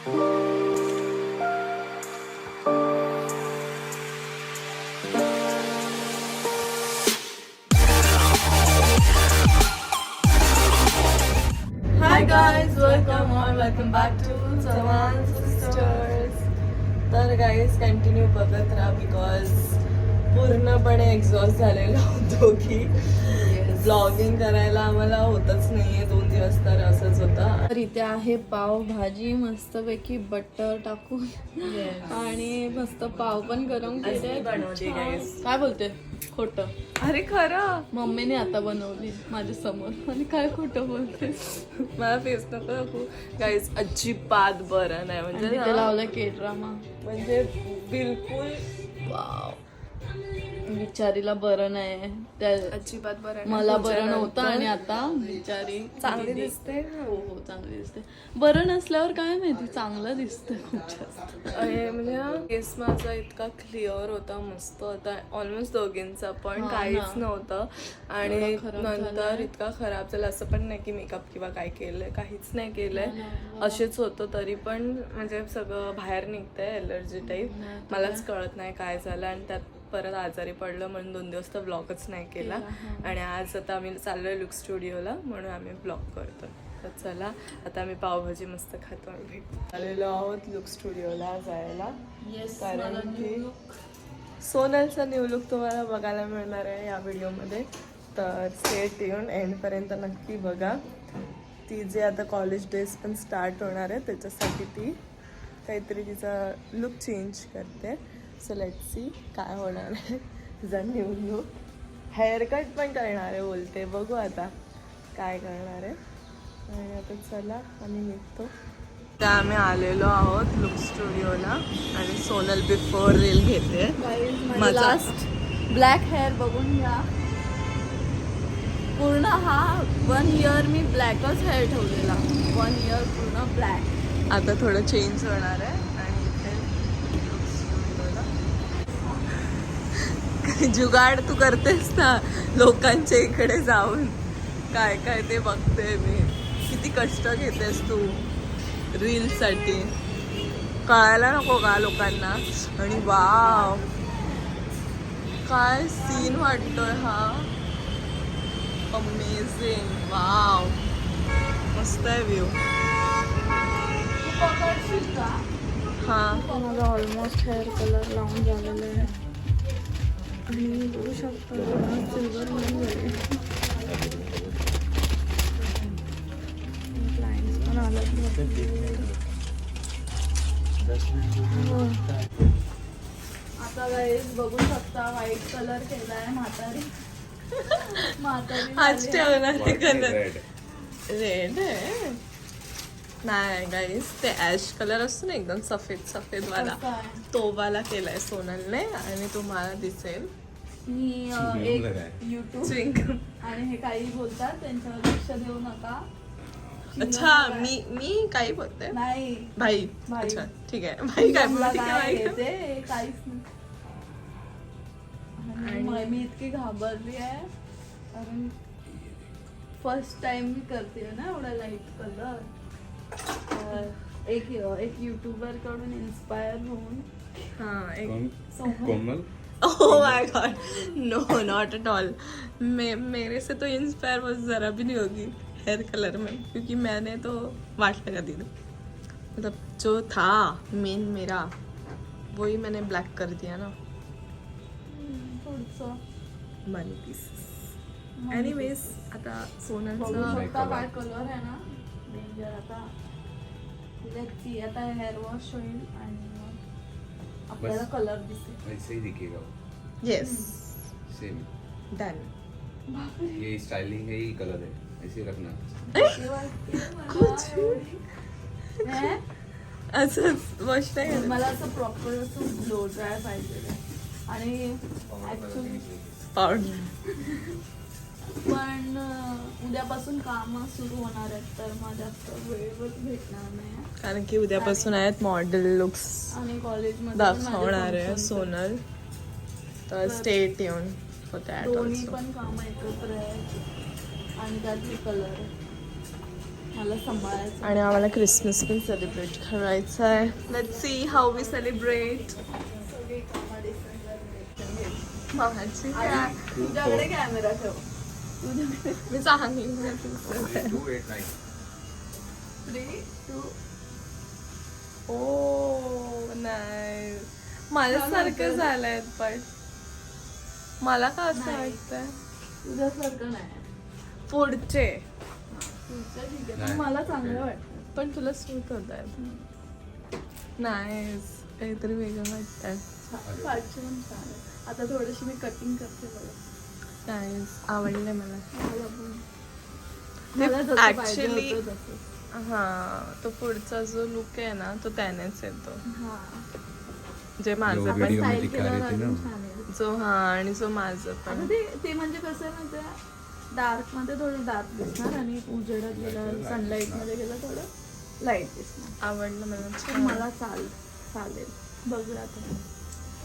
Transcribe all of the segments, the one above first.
Hi guys welcome or welcome back to Chavan sisters तर guys continue बघत राहा because पूर्णपणे एक्झॉस्ट झालेलो होतो की ब्लॉगिंग करायला आम्हाला होतच नाहीये. दोन दिवस तर असंच होतं. तर इथे आहे पाव भाजी मस्तपैकी बटर टाकून. आणि मस्त पाव पण गरम केले. काय बोलते? खोट. अरे खरं? मम्मीने आता बनवली माझ्यासमोर. आणि काय खोटं बोलते? मला फेस नको दाखवू गाईज अजिबात बरं नाही. म्हणजे लावला के ड्रामा म्हणजे बिलकुल वाव बिचारीला बरं नाही. त्या अजिबात बरं नाही. मला बरं नव्हतं आणि आता बिचारी चांगली दीदी- दिसते. हो हो चांगली दिसते. बरं नसल्यावर काय माहिती चांगलं दिसतं खूप जास्त. अरे म्हणजे हा केस माझा इतका क्लिअर होता मस्त होता. ऑलमोस्ट दोघींचा पण हा काहीच ना. नव्हतं. आणि एवढा खराब नंतर झालाय. इतका खराब झाला. असं पण नाही की मेकअप किंवा काय केलंय काहीच नाही केलंय. हा ना. असेच होतं तरी पण म्हणजे सगळं बाहेर निघतंय एलर्जी टाईप मलाच कळत नाही काय झालं. आणि त्यात परत आजारी पडलं म्हणून दोन दिवस तर ब्लॉगच नाही केला. आणि आज आता आम्ही चाललोय लुक स्टुडिओला म्हणून आम्ही ब्लॉग करतो तर चला आता आम्ही पावभाजी मस्त खातो आणि भेट. आलेलो आहोत लुक स्टुडिओला जायला. येस कारण की सोनलचा न्यू लुक तुम्हाला बघायला मिळणार आहे या व्हिडिओमध्ये. तर स्टेट येऊन एंडपर्यंत नक्की बघा. ती जे आता कॉलेज डेज पण स्टार्ट होणार आहे त्याच्यासाठी ती काहीतरी तिचा लुक चेंज करते. सो लेट सी काय होणार आहे. तिचा न्यू लुक हेअरकट पण करणार आहे बोलते. बघू आता काय करणार आहे. आणि आता चला आम्ही निघतो. त्या आम्ही आलेलो आहोत लुक स्टुडिओला आणि सोनल बिफोर रील घेते. लास्ट ब्लॅक हेअर बघून घ्या. पूर्ण हा वन इयर मी ब्लॅकच हेअर ठेवलेला. वन इयर पूर्ण ब्लॅक आता थोडं चेंज होणार आहे आणि इथे look studio ला. जुगाड तू करतेस ना लोकांच्या इकडे जाऊन. काय काय ते बघते मी. किती कष्ट घेतेस तू रीलसाठी कळायला नको का लोकांना? आणि वाव. काय सीन वाटतोय हा. Amazing wow. मस्त आहे व्ह्यू हा. माझा ऑलमोस्ट हेअर कलर लावून झालेला आहे. आणि बघू शकता सिल्वर नाही झाले. क्लायंट्स पण आलं आता गाईज बघू शकता व्हाईट कलर केलाय म्हातारी. म्हातारी आज. ठेवणार आहे कलर रेड आहे. नाही गाईस ते ॲश कलर असतो ना एकदम सफेद सफेद वाला. कसा आहे? तो वाला केलाय सोनलने आणि तुम्हाला दिसेल. मी अ, एक युट्यूब Twinkle. आणि हे काही बोलतात त्यांच्यावर लक्ष देऊ नका. अच्छा मी मी काही बोलते? नाही. भाई. भाई. अच्छा ठीक आहे. भाई काय बोलते? काय काय येते काहीच नाही. आणि मग मी इतकी घाबरली आहे. कारण फर्स्ट टाइम मी करते ना एवढा लाइट कलर एक एक युट्यूबरकडून इन्स्पायर होऊन हाँ एक Komal? Oh my god no not at all मैं मेरे से तो इंस्पायर बस ज़रा भी नहीं होगी हेयर कलर में क्योंकि मैंने तो वाट लगा दी थी। मतलब जो था मेन मेरा वही मैंने ब्लॅक कर दिया ना। मनी पीसेस एनिवेज आता काय कलर आहे ना। डेंजर आता। Let's see, आता हेअर वॉश होईल आणि आपल्याला कलर दिसेल। ऐसे ही दिखेगा येस सेम डन ये स्टाइलिंग है ये कलर है ऐसे ही रखना हे? असंच वॉश नाही करायचं. मला असं प्रॉपर असं ब्लो ड्राय पाहिजे. आणि ऍक्च्युली पावडर पण उद्यापासून काम सुरू होणार आहेत तर मग जास्त वेळच भेटणार नाही. कारण की उद्यापासून आहेत मॉडेल लुक्स आणि कॉलेजमध्ये दाखवणार आहे सोनल. तर स्टेट येऊन फॉर दॅट दोन्ही पण काम एकत्र आणि त्यात कलर मला सांभाळायचं. आणि आम्हाला क्रिसमस पण सेलिब्रेट करायचं आहे. Let see how we celebrate तुझ्याकडे कॅमेरा ठेव. मी चांगली थ्री टू ओ नाही माझ्यासारखं झालंय पण मला का असं. वाटतंय? तुझ्यासारखं नाही. पुढचे. तुझं ठीक आहे. नाही. पण मला चांगलं वाटतं पण तुला सूट होत आहे. नाही काहीतरी वेगळं वाटतंय. छान पाठची पण छान आहे. आता थोडीशी मी कटिंग करते बघा. नाही आवडले मला. मला पण. ते मला जसं पाहिजे actually- होतं तसं. हा तो पुढचा जो लुक आहे ना तो त्यानेच येतो. हा. जे माझं जो पण मध्ये केल्यावर अजून ना? छान येईल. जो हा आणि जो माझं आता पण ते ते म्हणजे कसं आहे माहिती डार्कमध्ये थोडं डार्क दिसणार आणि उजेडात गेलं सनलाईटमध्ये गेलं थोडं लाइट दिसणार. आवडलं मला. छान. मला चाल चालेल. बघूया आता.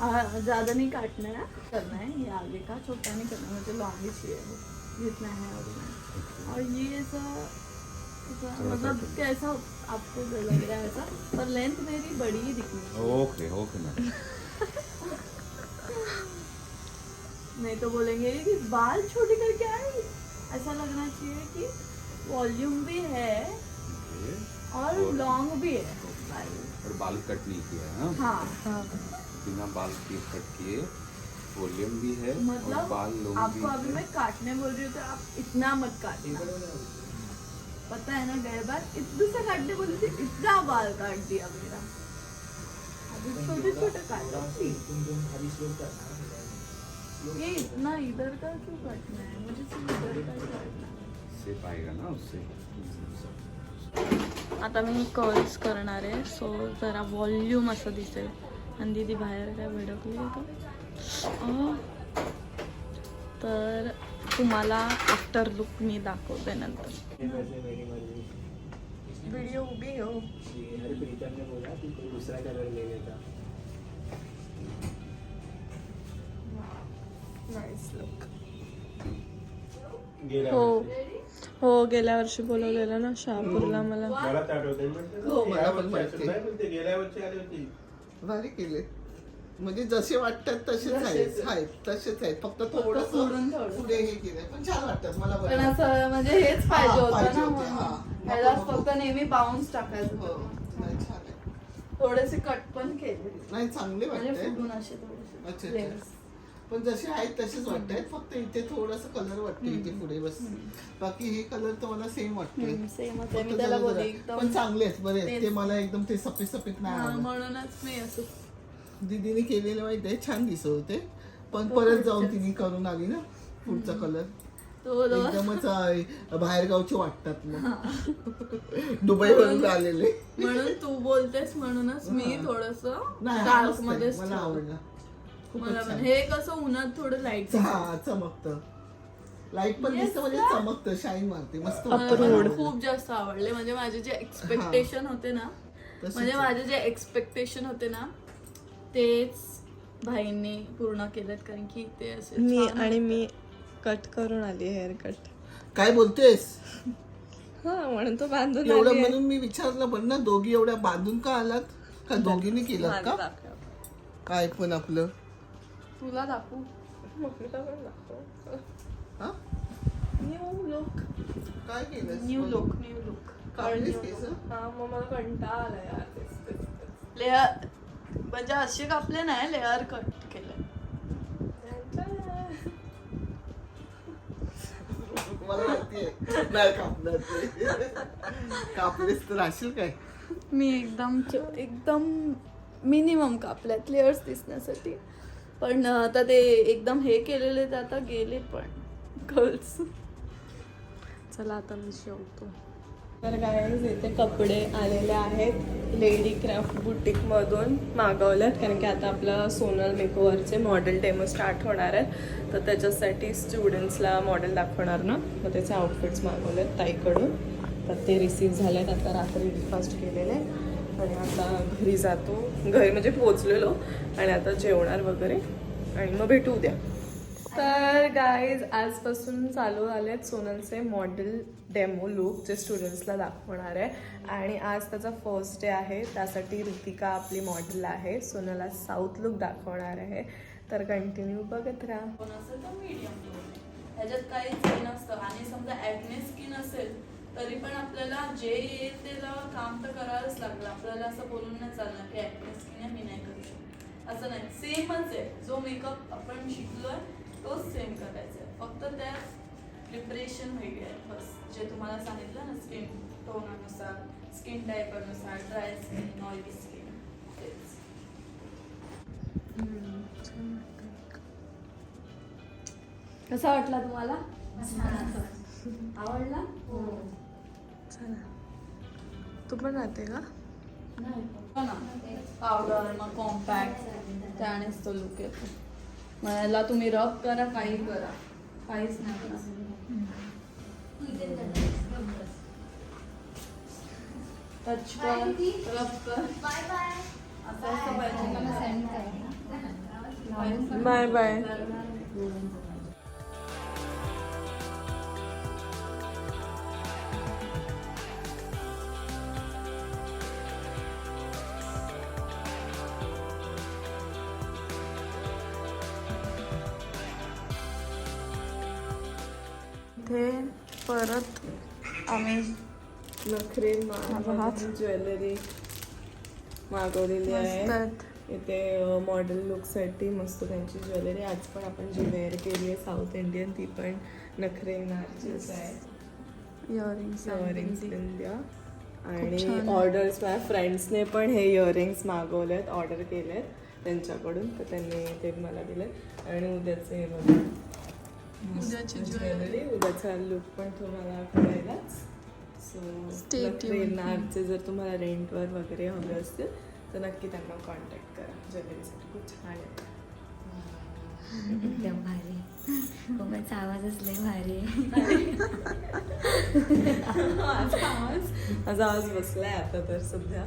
आ, ज्यादा नहीं काटना है. करना है ये आगे का? छोटा नहीं करना मुझे लॉन्ग ही चाहिए वो जितना है और ये थोड़ा मतलब कैसा आपको लग रहा है ऐसा पर लेंथ मेरी बड़ी ही दिखनी ओके ओके मॅम नहीं तो बोलेंगे कि बाल छोटे करके आई? ऐसा लगना चाहिए कि वॉल्यूम भी है और और- लॉन्ग भी है। बाल। और बाल कट नहीं किया है हाँ? हाँ बिना बाल के कट किए वॉल्यूम भी है और मतलब बाल लोग आपको अभी मैं काटने बोल रही हूँ तो आप इतना मत काटना। पता है ना गए बार इतना सा काटने बोली थी इतना बाल काट दिया मेरा। अभी छोटे छोटे काटा ये इतना इधर का क्यों काटना है? मुझे सिर्फ इधर का काटना शेप आएगा ना उससे। आता मी कर्ल्स करणार आहे. सो जरा वॉल्यूम असं दिसेल. आणि दीदी बाहेर काय भडकली का. तर तुम्हाला आफ्टर लुक मी दाखवते नंतर. व्हिडिओ उभी हो. अरे प्रीतम ने बोला कि कोई दूसरा कलर लेने का नाईस लुक गेल्या हो. हो गेल्या वर्षी बोलवलेलं ना शहापूरला मला हो, गेल्या वर्षी आली होती. भारी केले. म्हणजे जसे वाटतात तसेच आहेत आहेत तसेच आहेत फक्त थोडं सोडून. पुढे हे केलंय पण छान वाटतात मला पण बरं असं म्हणजे हेच पाहिजे होतं ना. म्हणून ह्याला. फक्त नेहमी बाउन्स टाकायचं हो होतं. नाही छान आहे थोडेसे कट पण केले नाही चांगले म्हणजे वाटतंय फुटून असे अच्छा, थोडेसे अच्छा. layers. पण जसे आहेत तसेच वाटतायत फक्त इथे थोडस कलर वाटते इथे पुढे बस बाकी हे कलर तर मला सेम वाटते हम्म, same च आहे. मी फक्त त्याला जरा- बोलली जरा. एकदम- पण चांगले आहेत बरे आहेत. तेच. ते मला एकदम ते सफेद सफेद नाही हा, आवडत म्हणूनच मी असं दीदीने केलेले माहिती आहे छान दिसत होते पण हो, परत जाऊन. तिने करून आली ना पुढचा कलर एकदमच बाहेर गावचे वाटतात मग दुबई वरून आलेले म्हणून तू बोलतेस म्हणूनच मी. थोडस डार्क. मध्ये मला आवडला मला. हे कसं उन्हात थोडं लाइट हा चमकत लाइट पण दिसतं म्हणजे? चमकतं शाईन मारते मस्त. खूप जास्त आवडले म्हणजे माझे जे एक्सपेक्टेशन होते ना म्हणजे. माझे जे एक्सपेक्टेशन होते ना तेच भाईंनी पूर्ण केलेत कारण की ते असे मी छान आणि मी कट करून आली हेअर कट काय बोलतेस? हा म्हणून तो बांधून एवढं आली आहे. म्हणून मी विचारलं पण ना दोघी एवढ्या बांधून का आलात? का दोघींनी केलात माझं का? दाखव. काय पण आपलं. तुला दाखवू? मग मी का पण दाखव. हा? न्यू लुक काय केलं न्यू लुक न्यू लुक हा मग मला कंटाळा आला यार. तेच तेच तेच. म्हणजे असे कापले नाही लेअर कट केले. मला माहितीये नाही कापणार ते. कापलेस तर राशील काय? मी एकदम च- एकदम मिनिमम कापल्यात लेअर्स दिसण्यासाठी. पण आता ते एकदम हे केलेले ते आता गेले पण. गर्ल्स चला आता मी जेवतो तर काय इथे कपडे आलेले आहेत. लेडी क्राफ्ट बुटीकमधून मागवल्यात कारण की आता आपलं सोनल मेकओवरचे मॉडेल डेमो स्टार्ट होणार आहेत. तर त्याच्यासाठी स्टुडंट्सला मॉडेल दाखवणार ना? मग त्याचे आउटफिट्स मागवलेत ताईकडून. तर ते रिसीव झालेत आता रात्री ब्रेकफास्ट केलेले. आणि आता घरी जातो. घरी म्हणजे पोचलेलो आणि आता जेवणार वगैरे. आणि मग भेटू उद्या. तर गाईज आजपासून चालू झालेत सोनलचे मॉडेल डेमो लुक जे स्टुडंट्सला दाखवणार आहे. आणि आज त्याचा फर्स्ट डे आहे. त्यासाठी ऋतिका आपली मॉडेल आहे. सोनलला साऊथ लुक दाखवणार आहे. तर कंटिन्यू बघत राहा. पण असेल तर मीडियम ह्याच्यात काही नसतं आणि समजा ॲक्ने स्किन असेल तरी पण आपल्याला जे येईल त्याला काम तर करावंच लागलं आपल्याला असं बोलून नाही चालणार की ॲक्ने स्किन आहे मी नाही करू शकतो. असं नाही. सेमच आहे. जो मेकअप आपण शिकलो आहे तोच सेम करायचा आहे फक्त त्या प्रिपरेशन वेगळे आहे. बस जे तुम्हाला सांगितलं ना स्किन टोनानुसार स्किन टाईपनुसार ड्राय स्किन ऑइली स्किन तेच. कसा वाटला तुम्हाला? आवडला? चला. तू पण राहते का? हो ना. पावडर मग कॉम्पॅक्ट त्यानेच तो लुक येतो. याला तुम्ही रब करा काही करा. काहीच नाही. टच कर रब कर. असं असं पाहिजे बाय बाय. आम्ही नखरे. ज्वेलरी मागवलेली आहे. इथे मॉडेल लुकसाठी मस्त त्यांची ज्वेलरी. आज पण आपण जी वेअर केली आहे साऊथ इंडियन ती पण नखरे नारचीच आहे. इयरिंग्स आणि. ऑर्डर्स माझ्या फ्रेंड्सने पण हे इयरिंग्स मागवलेत ऑर्डर केलेत त्यांच्याकडून. तर त्यांनी ते मला दिलेत. आणि उद्याचे हे बघा. उद्याची ज्वेलरी. उद्याचा लुक पण तुम्हाला कळेलच सो. नारचे जर तुम्हाला रेंटवर वगैरे हवे असतील तर नक्की त्यांना कॉन्टॅक्ट करा. ज्वेलरीसाठी खूप छान आहे. एकदम भारी. कोकणचा आवाजच लय भारी आवाज माझा आवाज बसलाय आता तर सध्या.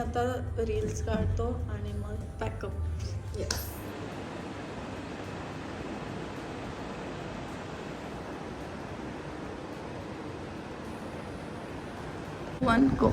आता रील्स काढतो आणि मग pack up yes one go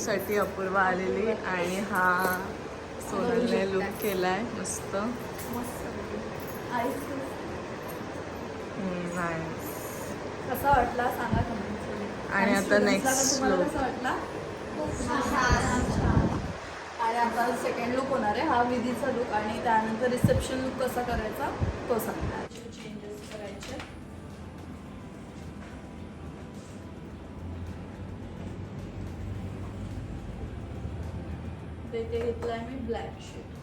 लुकसाठी Apurva आलेली आणि हा सोनलने लुक केलाय. मस्त. नाईस कसा वाटला सांगा comment आणि आता छान. आणि आता सेकंड लुक होणार आहे. हा विधीचा लुक आणि त्यानंतर रिसेप्शन लुक कसा करायचा तो सांगणार ते ते घेतलंय मी ब्लॅक शेड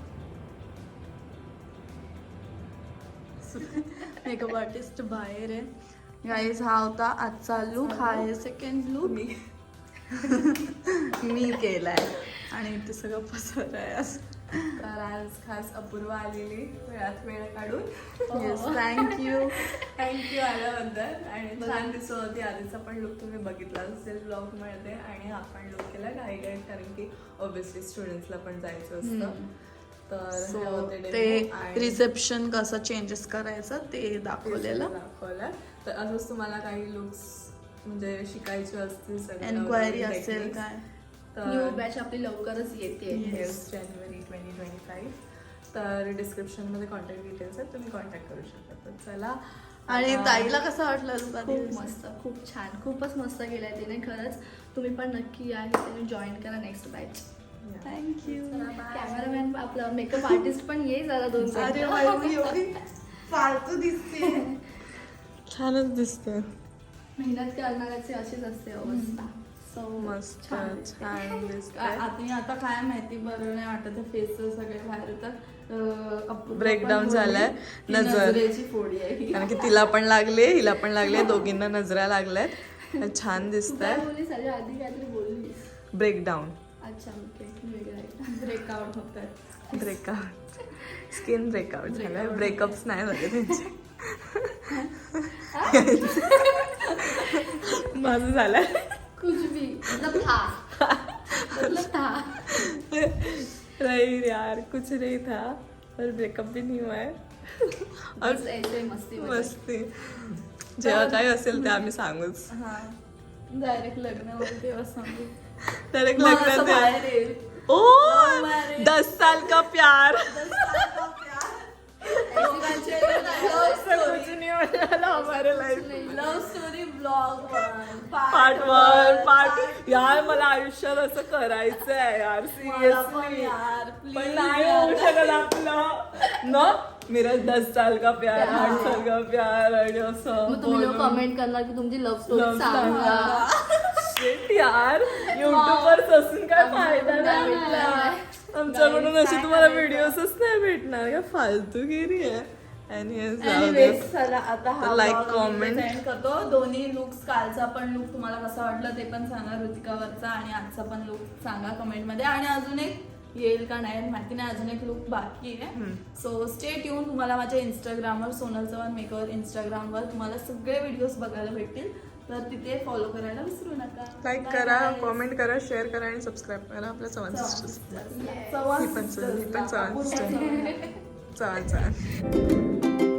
मेकअप आर्टिस्ट बाहेर आहे. गाईज हा होता आजचा लुक हा आहे सेकंड लुक मी. मी केलाय. आणि ते सगळं पसर आहे असं. तर आज खास अपूर्वा आलेली वेळात वेळ काढून. येस थँक्यू थँक्यू आल्याबद्दल. आणि छान दिसत होती आधीचा पण लुक तुम्ही बघितला असेल ब्लॉगमध्ये. आणि हा पण लुक केला काही काही कारण की ऑब्विसली स्टुडंट्सला पण जायचं असतं. तर हे ते रिसेप्शन कसं चेंजेस करायचं ते दाखवलेलं. दाखवलं. तर असंच तुम्हाला काही लुक्स म्हणजे शिकायचे असतील एन्क्वायरी असेल काय? न्यू बॅच आपली लवकरच येते. जानेवारी ट्वेंटी ट्वेंटी फाईव्ह तर डिस्क्रिप्शनमध्ये कॉन्टॅक्ट डिटेल्स आहेत तुम्ही कॉन्टॅक्ट करू शकता. तर चला आणि ताईला कसं वाटलं लुक खूप मस्त खूप छान खूपच मस्त केलंय तिने खरंच. तुम्ही पण नक्की या तिने जॉईन करा next batch. Thank you cameraman आपला मेकअप आर्टिस्ट पण ये जरा दोन फालतू दिसते. छानच दिसते मेहनत करणाऱ्याची अशीच असते अवस्था. So, मस्त छान. दिसतंय आता आता काय माहिती बरं नाही वाटत. फेस सगळे बाहेर येतात. Breakdown झालाय. नजर. फोडी आहे. कारण की तिला पण लागले हिला पण लागले. दोघींना नजरा लागल्यात. छान दिसत आधी काहीतरी बोललीस. ब्रेकडाऊन अच्छा आहे. ब्रेकआउट होत आहे ब्रेकआउट स्किन ब्रेकआउट झालंय. ब्रेकअप्स नाही झाले त्यांचे. माझं झालंय कुछ भी मतलब था मतलब था यार कुछ नहीं था पर ब्रेकअप भी नहीं हुआ है। और ऐसे मस्ती. मस्ती। जेव्हा काही असेल ते आम्ही सांगूच। हा डायरेक्ट लग्न होते तेव्हा सांगू डायरेक्ट लग्न येईल. ओ. दस साल का प्यार? लोकांचे कुछ नहीं होने वाला हमारे life love story blog part one part यार मला आयुष्यात असं करायचं आहे यार सिरियसली पण नाही होऊ शकत आपलं. न मेरा दस साल का प्यार आठ साल का प्यार आणि असं मग तुम्ही लोक बोलून. कमेंट करणार की तुमची लव्ह स्टोरी Love सांगा Shit यार. युट्यूबवर असून काय फायदा नाही भेटला आमच्याकडून अशी तुम्हाला व्हिडिओजच नाही भेटणार. का फालतूगिरी आहे. हा comment. present करतो. दोन्ही लुक्स कालचा पण लुक तुम्हाला कसा वाटला ते पण सांगा ऋतिकावरचा आणि आजचा पण लुक सांगा कमेंटमध्ये. आणि अजून एक येईल का नाही माहिती नाही अजून एक लुक बाकी आहे. सो स्टेट येऊन तुम्हाला माझ्या इंस्टाग्रामवर सोनल चव्हाण मेकअवर इंस्टाग्रामवर तुम्हाला सगळे व्हिडिओज बघायला भेटतील. तर तिथे फॉलो करायला विसरू नका. लाईक करा. कॉमेंट करा शेअर करा आणि सबस्क्राईब करा. आपल्या चव्हाण sisters. चव्हाण पण. चव्हाण अपूर्वा sister. चव्हाण. चव्हाण चव्हाण